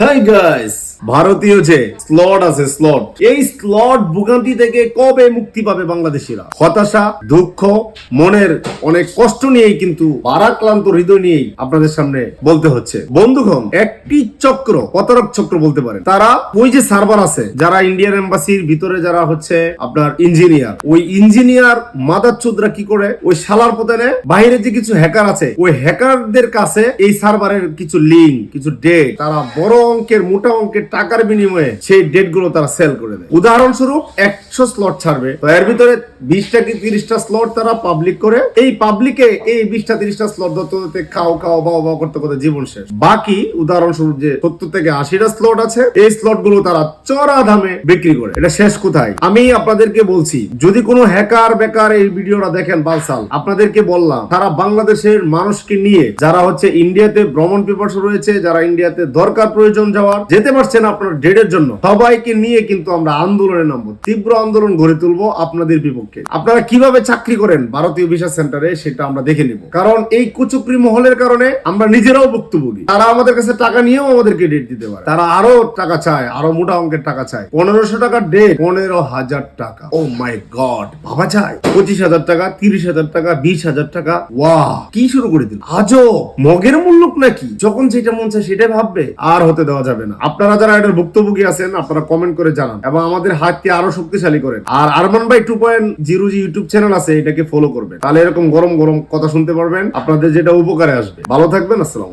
Hi guys ভারতীয় যে slot আছে স্লট এই স্লট ভোগান্তি থেকে কবে মুক্তি পাবে বাংলাদেশিরা? হতাশা, দুঃখ, মনের অনেক কষ্ট নিয়েই কিন্তু হৃদয় নিয়েই আপনাদের সামনে বলতে হচ্ছে। বন্ধুগণ, একটি চক্র চক্র বলতে তারা ওই যে সার্ভার আছে, যারা ইন্ডিয়ান এম্বাসির ভিতরে যারা হচ্ছে আপনার ইঞ্জিনিয়ার ওই ইঞ্জিনিয়ার মাদার চোদ্রা কি করে? ওই শালার পতানে বাইরে যে কিছু হ্যাকার আছে, ওই হ্যাকারদের কাছে এই সার্ভারের কিছু লিঙ্ক কিছু ডেট তারা বড় অঙ্কের, মোটা অঙ্কের টাকার বিনিময়ে সেই ডেটগুলো তারা সেল করে দেয়। উদাহরণস্বরূপ, একশো স্লট ছাড়বে। তো এর ভিতরে বিশটা কি তিরিশটা স্লট তারা পাবলিক করে? এই পাবলিকে এই বিশটা, তিরিশটা স্লট ধরতে খাও খাও, বাও বাও করতে করতে জীবন শেষ। বাকি, উদাহরণস্বরূপ যে সত্তর থেকে আশিটা স্লট আছে, এই স্লটগুলো তারা চড়া দামে বিক্রি করে। এটা শেষ কোথায়? আমি আপনাদেরকে বলছি, যদি কোনো হ্যাকার বেকার এই ভিডিওটা দেখেন বালসাল, আপনাদেরকে বললাম, তারা বাংলাদেশের মানুষকে নিয়ে, যারা হচ্ছে ইন্ডিয়াতে ভ্রমণ পিপাসু রয়েছে, যারা ইন্ডিয়াতে দরকার প্রয়োজন যাওয়ার, যেতে পারছেন আপনার ডেটের জন্য, সবাইকে নিয়ে কিন্তু আমরা আন্দোলনে নামবো, তীব্র আন্দোলন গড়ে তুলবো আপনাদের বিপক্ষে। আপনারা কীভাবে চাকরি করেন ভারতীয় ভিসা সেন্টারে সেটা আমরা দেখে নিব। কারণ এই কুচুকরি মহলের কারণে আমরা নিজেরাও ভুক্তভোগী। তারা আমাদের কাছে টাকা নিয়েও আমাদেরকে ডেট দিতে পারে। তারা আরও টাকা চায়, আরও মোটা অঙ্কের টাকা চায়। পনেরোশো টাকার ডেট পনেরো হাজার টাকা। ও মাই গড ভাবা যায়? পঁচিশ হাজার টাকা, তিরিশ হাজার টাকা, বিশ হাজার টাকা? ওয়া কি শুরু করে দিল? আজও মগের মূল্য নাকি? যখন যেটা মন চায় সেটাই ভাববে। আর হতে দেওয়া যাবে না। আপনারা যারা এটার ভুক্তভোগী আছেন, আপনারা কমেন্ট করে জানান এবং আমাদের হাতকে আরও শক্তিশালী করেন। আর আরমান ভাই two point zero G YouTube channel আছে, এটাকে ফলো করবেন। তাহলে এরকম গরম গরম কথা শুনতে পারবেন। আপনাদের যেটা উপকারে আসবে। ভালো থাকবেন, আসসালামু